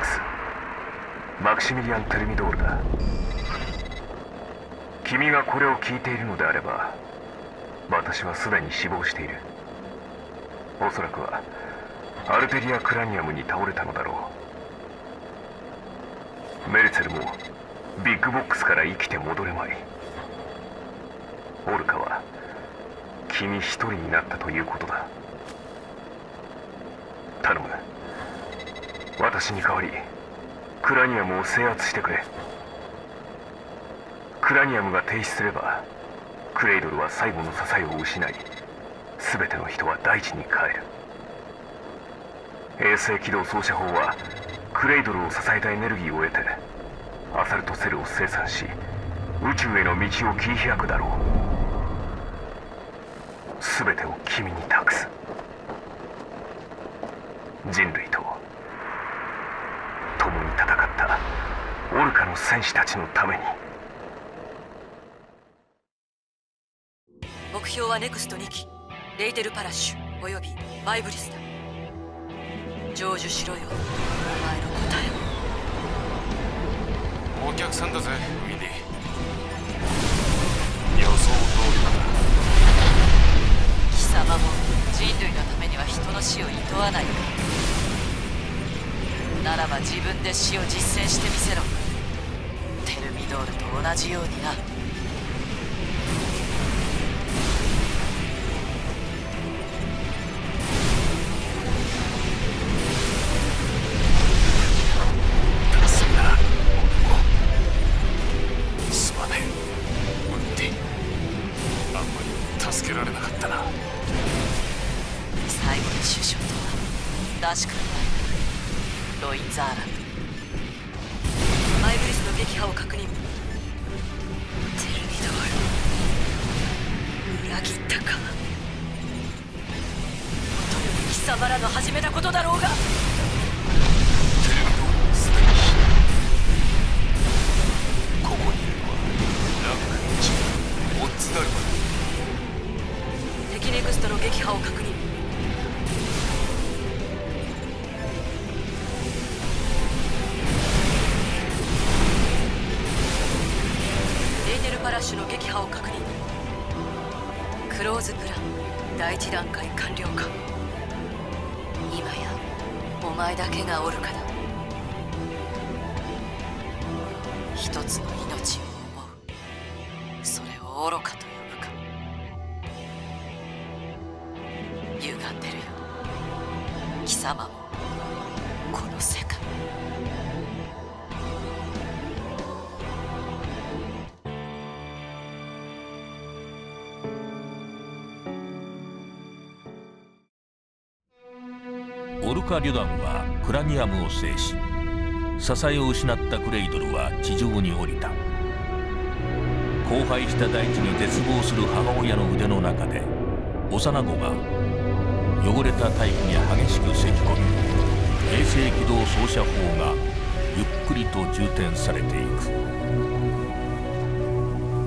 クスマクシミリアン・テルミドールだ君がこれを聞いているのであれば私はすでに死亡しているおそらくはアルテリア・クラニアムに倒れたのだろうメルツェルもビッグボックスから生きて戻れまいオルカは君一人になったということだ頼む私に代わりクラニアムを制圧してくれ。クラニアムが停止すればクレイドルは最後の支えを失い全ての人は大地に帰る。衛星軌道操作法はクレイドルを支えたエネルギーを得てアサルトセルを生産し宇宙への道を切り開くだろう。全てを君に託す。人類と戦った。オルカの戦士たちのために。目標はネクスト2機レイテルパラッシュおよびバイブリスだ成就しろよお前の答えを。お客さんだぜウィンディ予想通りだ貴様も人類のためには人の死を厭わないかならば自分で死を実践してみせろ。テルミドールと同じようにな。最後の首相とはらしくないロイン・ザーランド。バイブリスの撃破を確認。テルミドール。裏切ったか。貴様らの始めたことだろうが。ここにいるのはランク1オッズダルマだ敵ネクストの撃破を確認ッシュの撃破を確認。クローズプラン第一段階完了か。今やお前だけがおるかだ。一つの命を思う。それを愚かと呼ぶか。歪んでるよ。貴様もこの世界。オルカ旅団はクラニアムを制し支えを失ったクレイドルは地上に降りた。荒廃した大地に絶望する母親の腕の中で幼子が汚れた大気に激しくせき込み衛星軌道操作法がゆっくりと充填されていく。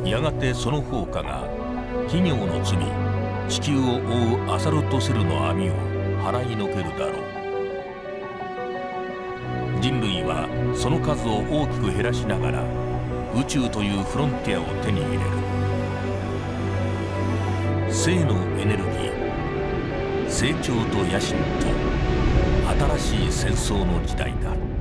やがてその砲火が企業の罪地球を覆うアサルトセルの網を払いのけるだろう。人類はその数を大きく減らしながら宇宙というフロンティアを手に入れる。生のエネルギー成長と野心と新しい戦争の時代だ。